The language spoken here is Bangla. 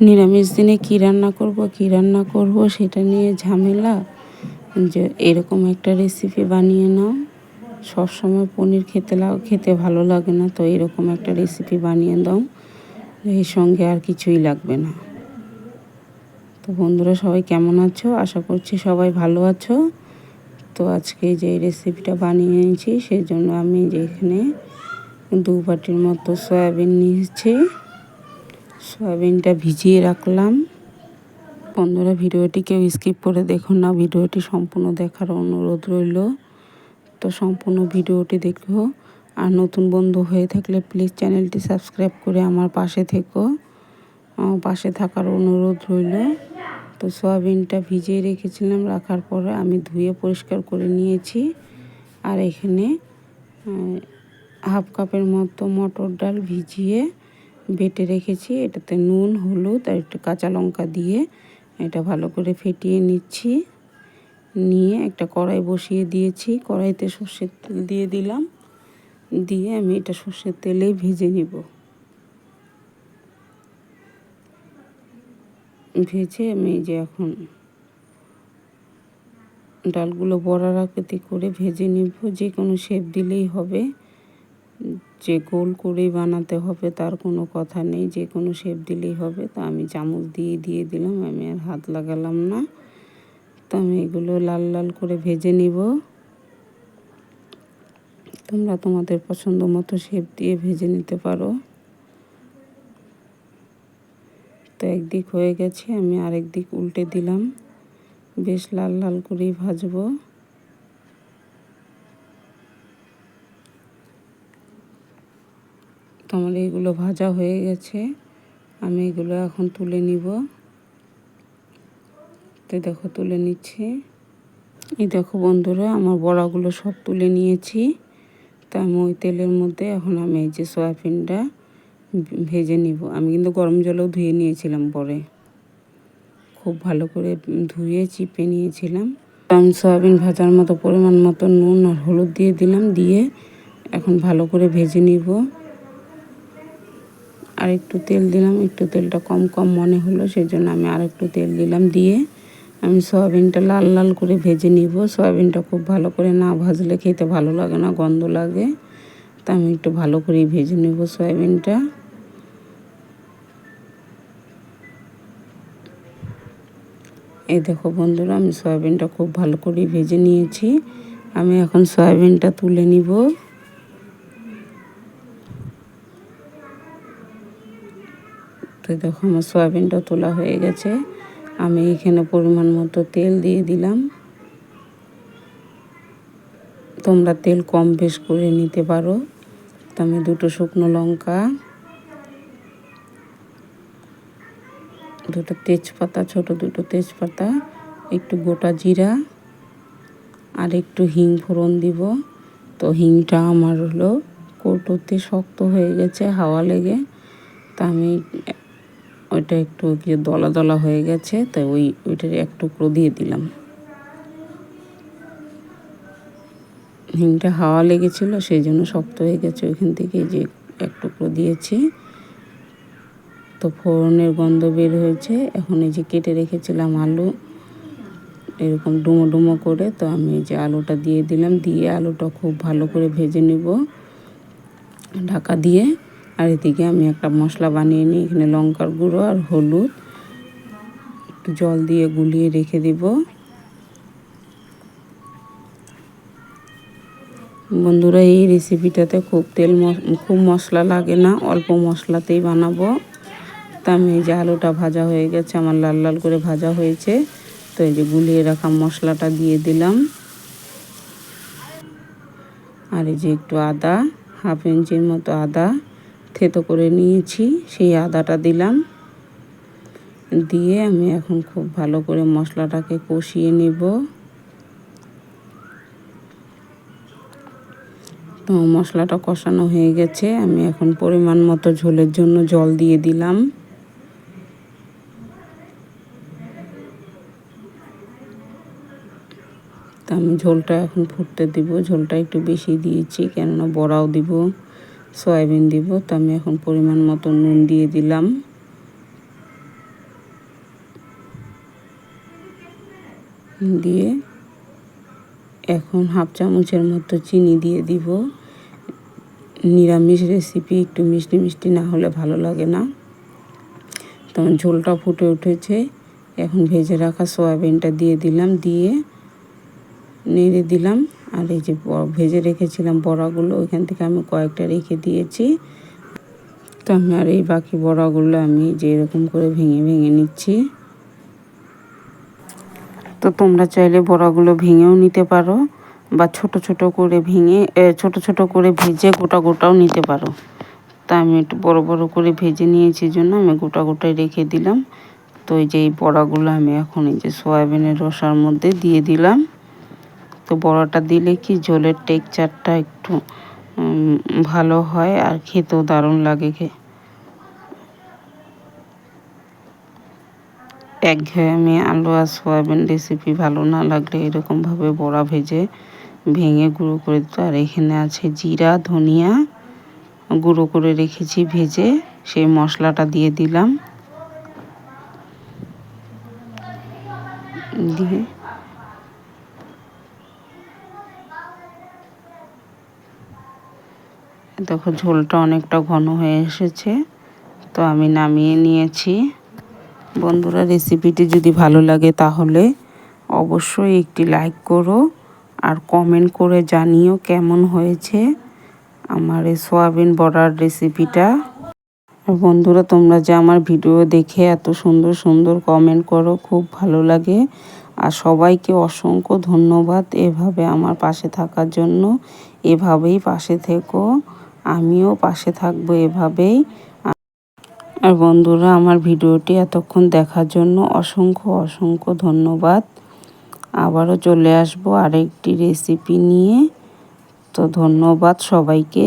নিরামিষ দিনে কী রান্না করব, কী রান্না করব সেটা নিয়ে ঝামেলা। যে এরকম একটা রেসিপি বানিয়ে নাও। সবসময় পনির খেতে খেতে ভালো লাগে না, তো এরকম একটা রেসিপি বানিয়ে দাও। এর সঙ্গে আর কিছুই লাগবে না। তো বন্ধুরা সবাই কেমন আছো? আশা করছি সবাই ভালো আছো। তো আজকে যে রেসিপিটা বানিয়ে নিয়েছি সেই জন্য আমি যে এখানে দু বাটির মতো সয়াবিন নিয়েছি। সয়াবিনটা ভিজিয়ে রাখলাম। বন্ধুরা, ভিডিওটি কেউ স্কিপ করে দেখুন না। ভিডিওটি সম্পূর্ণ দেখার অনুরোধ রইল। তো সম্পূর্ণ ভিডিওটি দেখো। আর নতুন বন্ধু হয়ে থাকলে প্লিজ চ্যানেলটি সাবস্ক্রাইব করে আমার পাশে থেকো। পাশে থাকার অনুরোধ রইল। তো সয়াবিনটা ভিজিয়ে রেখেছিলাম, রাখার পরে আমি ধুয়ে পরিষ্কার করে নিয়েছি। আর এখানে হাফ কাপের মতো মটর ডাল ভিজিয়ে বেটে রেখেছি, এটাতে নুন, হলুদ আর একটু কাঁচা লঙ্কা দিয়ে এটা ভালো করে ফেটিয়ে নিচ্ছি। নিয়ে একটা কড়াই বসিয়ে দিয়েছি, কড়াইতে সর্ষের তেল দিয়ে দিলাম, দিয়ে আমি এটা সর্ষের তেলেই ভেজে নিব। ভেজে আমি যে এখন ডালগুলো বড়ার আকৃতি করে ভেজে নিব, যে কোনো শেপ দিলেই হবে। যে গোল করেই বানাতে হবে তার কোনো কথা নেই, যে কোনো শেপ দিলেই হবে। তা আমি চামচ দিয়ে দিয়ে দিলাম, আমি আর হাত লাগালাম না। তো আমি এগুলো লাল লাল করে ভেজে নিব। তোমরা তোমাদের পছন্দ মতো শেপ দিয়ে ভেজে নিতে পারো। তো একদিক হয়ে গেছে, আমি আরেক দিক উল্টে দিলাম। বেশ লাল লাল করেই ভাজবো। তো আমার এগুলো ভাজা হয়ে গেছে, আমি এগুলো এখন তুলে নিব। তো দেখো তুলে নিচ্ছি। এই দেখো বন্ধুরা, আমার বড়াগুলো সব তুলে নিয়েছি। তা আমি ওই তেলের মধ্যে এখন আমি এই যে সয়াবিনটা ভেজে নিব। আমি কিন্তু গরম জলেও ধুয়ে নিয়েছিলাম পরে। খুব ভালো করে ধুয়ে চিপে নিয়েছিলাম। আমি সয়াবিন ভাজার মতো পরিমাণ মতো নুন আর হলুদ দিয়ে দিলাম, দিয়ে এখন ভালো করে ভেজে নিব। আর একটু তেল দিলাম, একটু তেলটা কম কম মনে হলো সেই জন্য আমি আর একটু তেল দিলাম দিয়ে আমি সয়াবিনটা লাল লাল করে ভেজে নিব। সয়াবিনটা খুব ভালো করে না ভাজলে খেতে ভালো লাগে না, গন্ধ লাগে। তা আমি একটু ভালো করেই ভেজে নেব সয়াবিনটা। এই দেখো বন্ধুরা, আমি সয়াবিনটা খুব ভালো করে ভেজে নিয়েছি। আমি এখন সয়াবিনটা তুলে নিব। তো দেখো আমার সয়াবিনটা তোলা হয়ে গেছে। আমি এখানে পরিমাণ মতো তেল দিয়ে দিলাম। তোমরা তেল কম বেশ করে নিতে পারো। আমি দুটো শুকনো লঙ্কা, দুটো তেজপাতা, ছোট দুটো তেজপাতা, একটু গোটা জিরা আর একটু হিং ফোড়ন দিব। তো হিংটা আমার হলো কৌটোতে শক্ত হয়ে গেছে হাওয়া লেগে। তা আমি ওইটা একটু গিয়ে দলা দলা হয়ে গেছে, তাই ওই, ওইটার এক টুকরো দিয়ে দিলাম। হিংটা হাওয়া লেগেছিল, সেই জন্য শক্ত হয়ে গেছে ওইখান থেকে যে এক টুকরো দিয়েছি। তো ফোড়নের গন্ধ বের হয়েছে, এখন এই যে কেটে রেখেছিলাম আলু, এরকম ডুমো ডুমো করে, তো আমি যে আলুটা দিয়ে দিলাম, দিয়ে আলুটা খুব ভালো করে ভেজে নেব ঢাকা দিয়ে। আর এদিকে আমি একটা মশলা বানিয়ে নিই, এখানে লঙ্কার গুঁড়ো আর হলুদ। একটু জল দিয়ে গুলিয়ে রেখে দিব। বন্ধুরা, এই রেসিপিটাতে খুব তেল খুব মশলা লাগে না, অল্প মশলাতেই বানাবো। তা আমি এই যে আলুটা ভাজা হয়ে গেছে, আমার লাল লাল করে ভাজা হয়েছে। তো এই যে গুলিয়ে রাখা মশলাটা দিয়ে দিলাম। আর এই যে একটু আদা, হাফ ইঞ্চির মতো আদা। থেতো করে নিয়েছি, সেই আদাটা দিলাম। দিয়ে আমি এখন খুব ভালো করে মশলাটাকে কষিয়ে নেব। তো মশলাটা কষানো হয়ে গেছে, আমি এখন পরিমাণ মতো ঝোলের জন্য জল দিয়ে দিলাম। তা আমি ঝোলটা এখন ফুটতে দিব, ঝোলটা একটু বেশি দিয়েছি, কেননা বড়াও দিব। সয়াবিন দিব, তো আমি এখন পরিমাণ মতো নুন দিয়ে দিলাম। দিয়ে এখন হাফ চামচের মতো চিনি দিয়ে দিব। নিরামিষ রেসিপি একটু মিষ্টি মিষ্টি না হলে ভালো লাগে না। তো ঝোলটা ফুটে উঠেছে। এখন ভেজে রাখা সয়াবিনটা দিয়ে দিলাম, দিয়ে নেড়ে দিলাম। আর এই যে ভেজে রেখেছিলাম বড়াগুলো, ওইখান থেকে আমি কয়েকটা রেখে দিয়েছি। তো আমি আর এই বাকি বড়াগুলো আমি যে এরকম করে ভেঙে ভেঙে নিচ্ছি। তো তোমরা চাইলে বড়াগুলো ভেঙেও নিতে পারো বা ছোট ছোট করে ভেঙে ছোট ছোট করে ভেজে গোটা গোটাও নিতে পারো। তা আমি একটু বড় বড় করে ভেজে নিয়েছি জন্য আমি গোটা গোটাই রেখে দিলাম। তো এই যে এই বড়াগুলো আমি এখন এই যে সয়াবিনের রসার মধ্যে দিয়ে দিলাম। তো বড়াটা দিলে কি ঝোলের টেক্সচারটা একটু ভালো হয় আর খেতেও দারুণ লাগে খে একঘেয়েমি আলু আর সয়াবিন রেসিপি ভালো না লাগলে এরকমভাবে বড়া ভেজে ভেঙে গুঁড়ো করে দিত। আর এখানে আছে জিরা, ধনিয়া গুঁড়ো করে রেখেছি ভেজে, সেই মশলাটা দিয়ে দিলাম। দিয়ে দেখো ঝোলটা অনেকটা ঘন হয়ে এসেছে, তো আমি নামিয়ে নিয়েছি। বন্ধুরা, রেসিপিটি যদি ভালো লাগে তাহলে অবশ্যই একটি লাইক করো আর কমেন্ট করে জানিও কেমন হয়েছে আমার এই সোয়াবিন বড়ার রেসিপিটা। বন্ধুরা, তোমরা যে আমার ভিডিও দেখে এত সুন্দর সুন্দর কমেন্ট করো, খুব ভালো লাগে। আর সবাইকে অসংখ্য ধন্যবাদ এভাবে আমার পাশে থাকার জন্য। এভাবেই পাশে থেকো। আমিও পাশে থাকব এভাবেই। আর বন্ধুরা, আমার ভিডিওটি এতক্ষণ দেখার জন্য অসংখ্য অসংখ্য ধন্যবাদ। আবারও চলে আসব আরেকটি রেসিপি নিয়ে। তো ধন্যবাদ সবাইকে।